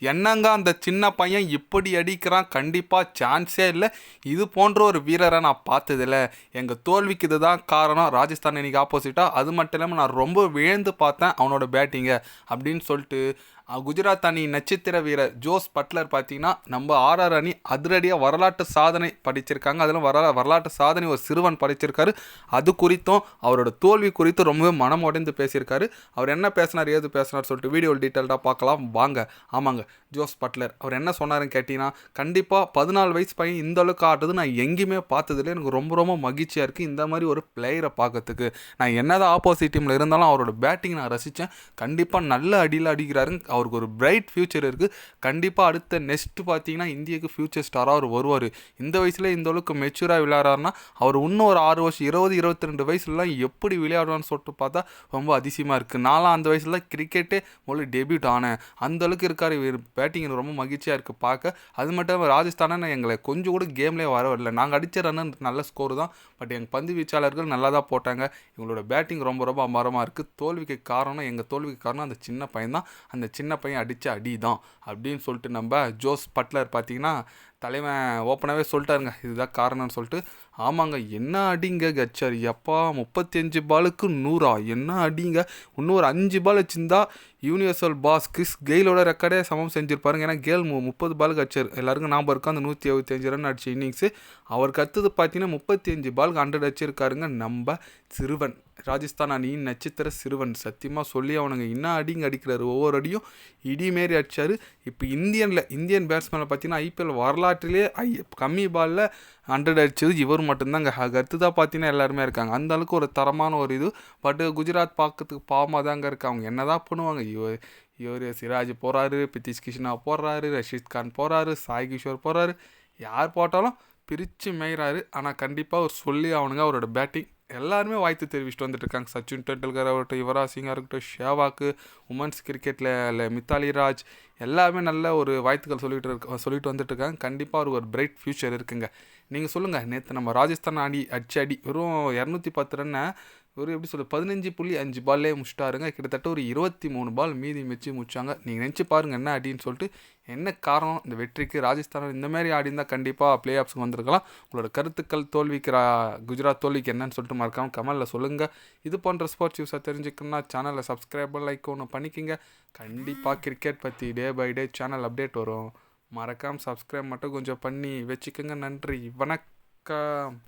என்னங்க அந்த சின்ன பையன் இப்படி அடிக்கிறான்? கண்டிப்பாக சான்ஸே இல்லை. இது போன்ற ஒரு வீரரை நான் பார்த்ததில்ல. எங்கள் தோல்விக்கு இதுதான் காரணம். ராஜஸ்தான் இன்னைக்கு ஆப்போசிட்டாக அது மட்டும் இல்லாமல் நான் ரொம்ப விழுந்து பார்த்தேன் அவனோட பேட்டிங்கை அப்படின்னு சொல்லிட்டு குஜராத் அணி நட்சத்திர வீரர் ஜோஸ் பட்லர் பார்த்தீங்கன்னா நம்ம ஆர்ஆர் அணி அதிரடியாக வரலாற்று சாதனை படிச்சிருக்காங்க. அதில் வரலா வரலாற்று சாதனை ஒரு சிறுவன் படிச்சிருக்காரு. அது குறித்தும் அவரோட தோல்வி குறித்து ரொம்பவே மனம் உடைந்து பேசியிருக்காரு. அவர் என்ன பேசினார் ஏது பேசினார் சொல்லிட்டு வீடியோ டீட்டெயில்டாக பார்க்கலாம். வாங்க ஆமாங்க. Jos Buttler. அவர் என்ன சொன்னாருன்னு கேட்டிங்கன்னா கண்டிப்பாக பதினாலு வயசு பையன் இந்த அளவுக்கு ஆடுறது நான் எங்கேயுமே பார்த்ததில்ல. எனக்கு ரொம்ப ரொம்ப மகிழ்ச்சியாக இருக்குது இந்த மாதிரி ஒரு பிளேயரை பார்க்கறதுக்கு. நான் என்னதான் ஆப்போசிட் டீமில் இருந்தாலும் அவரோட பேட்டிங் நான் ரசித்தேன் கண்டிப்பாக நல்ல அடியில் அடிக்கிறாரு. அவருக்கு ஒரு பிரைட் ஃப்யூச்சர் இருக்குது கண்டிப்பாக அடுத்த நெக்ஸ்ட் பார்த்தீங்கன்னா இந்தியாவுக்கு ஃப்யூச்சர் ஸ்டாராக அவர் வருவார். இந்த வயசில் இந்த அளவுக்கு மெச்சூராக விளையாடுறாருன்னா அவர் இன்னும் ஒரு ஆறு வருஷம் இருபது இருபத்தி ரெண்டு வயசுலலாம் எப்படி விளையாடுவான்னு சொல்லிட்டு பார்த்தா ரொம்ப அதிசயமாக இருக்குது நான்லாம் அந்த வயசில் கிரிக்கெட்டே முதல்ல டெபியூட் ஆனேன். அந்த அளவுக்கு இருக்கார் இவர் பேட்டிங் எனக்கு ரொம்ப மகிழ்ச்சியாக இருக்குது பார்க்க. அது மட்டும் இல்லாமல் ராஜஸ்தானை எங்களை கொஞ்சம் கூட கேம்லேயே வர வரல நாங்கள் அடித்த ரன்னு நல்ல ஸ்கோர் தான். பட் எங்கள் பந்து வீச்சாளர்கள் நல்லா தான் போட்டாங்க. இவங்களோட பேட்டிங் ரொம்ப ரொம்ப அமரமாக இருக்குது தோல்விக்கு காரணம் எங்கள் தோல்விக்கு காரணம் அந்த சின்ன பையன் தான். அந்த சின்ன பையன் அடித்த அடி தான் அப்படின்னு சொல்லிட்டு நம்ம ஜோஸ் பட்லர் பார்த்தீங்கன்னா தலைவன் ஓப்பனாகவே சொல்லிட்டாருங்க. இதுதான் காரணம்னு சொல்லிட்டு ஆமாங்க என்ன அடிங்க கச்சார்? எப்பா முப்பத்தஞ்சு பாலுக்கு நூறா? என்ன அடிங்க? இன்னும் ஒரு அஞ்சு பால் வச்சுருந்தா யூனிவர்சல் பாஸ் கிறிஸ் கெயிலோட ரெக்கார்டே சமம் செஞ்சுருப்பாருங்க. ஏன்னா கேல் மு முப்பது பாலுக்கு அடிச்சார் எல்லாருக்கும் ஞாபகம் இருக்கோம் அந்த நூற்றி எழுபத்தஞ்சு ரன் அடிச்ச இன்னிங்ஸு அவருக்கு அடுத்தது பார்த்தீங்கன்னா முப்பத்தி அஞ்சு பாலுக்கு ஹண்ட்ரட் அடிச்சிருக்காருங்க நம்ம சிறுவன். ராஜஸ்தான் அணியின் நட்சத்திர சிறுவன். சத்தியமாக சொல்லி அவனுங்க என்ன அடிங்க அடிக்கிறாரு? ஒவ்வொரு அடியும் இடி மாரி அடிச்சாரு. இப்போ இந்தியனில் இந்தியன் பேட்ஸ்மேனில் பார்த்தீங்கன்னா ஐபிஎல் வரலாற்றிலே ஐ கம்மி பாலில் ஹண்ட்ரட் அடிச்சது. இவர் மட்டும்தாங்க. கருத்து தான் பார்த்தீங்கன்னா எல்லாருமே இருக்காங்க. அந்த அளவுக்கு ஒரு தரமான ஒரு இது. பட் குஜராத் பார்க்கறதுக்கு பாவமாக தாங்க இருக்குது அவங்க என்ன தான் பண்ணுவாங்க? இவர் இவர் சிராஜ் போகிறாரு பித்திஷ் கிருஷ்ணா போடுறாரு ரஷீத் கான் போகிறாரு சாய் கிஷோர் போகிறாரு யார் போட்டாலும் பிரித்து மேய்கிறாரு ஆனால் கண்டிப்பாக அவர் சொல்லி அவனுங்க அவரோட பேட்டிங் எல்லாருமே வாழ்த்து தெரிவிச்சுட்டு வந்துட்டு இருக்காங்க சச்சின் டெண்டுல்கர் ஆகட்டும் யுவராஜ் சிங்காக இருக்கட்டும் ஷேவாக்கு உமன்ஸ் கிரிக்கெட்டில் இல்லை மித்தாலி ராஜ் எல்லாமே நல்ல ஒரு வாழ்த்துக்கள் சொல்லிட்டு இருக்க சொல்லிட்டு வந்துட்டு இருக்காங்க கண்டிப்பாக ஒரு ஒரு பிரைட் ஃபியூச்சர் இருக்குங்க. நீங்கள் சொல்லுங்கள் நேற்று நம்ம ராஜஸ்தான் அடி அடிச்ச அடி வெறும் இரநூத்தி பத்து ரன்னை ஒரு எப்படி சொல்ல பதினஞ்சு புள்ளி அஞ்சு பால்லே முடிச்சிட்டாருங்க. கிட்டத்தட்ட ஒரு இருபத்தி மூணு பால் மீதி மிச்சு முடிச்சாங்க. நீங்கள் நினச்சி பாருங்கள் என்ன அடின்னு சொல்லிட்டு என்ன காரணம் இந்த வெற்றிக்கு ராஜஸ்தான் இந்த மாதிரி ஆடி இருந்தால் கண்டிப்பாக ப்ளே ஆஃப்ஸ்க்கு வந்திருக்கலாம். உங்களோட கருத்துக்கள் தோல்விக்கு குஜராத் தோல்விக்கு என்னன்னு சொல்லிட்டு மறக்காமல் கமலில் சொல்லுங்கள் இது போன்ற ஸ்போர்ட்ஸ் நியூஸை தெரிஞ்சுக்கணும்னா சேனலை சப்ஸ்கிரைப் லைக் ஒன்று பண்ணிக்கிங்க. கண்டிப்பாக கிரிக்கெட் பற்றி day by day channel update வரும். மறக்காமல் சப்ஸ்கிரைப் மட்டும் கொஞ்சம் பண்ணி வச்சுக்கோங்க. நன்றி. வணக்கம்.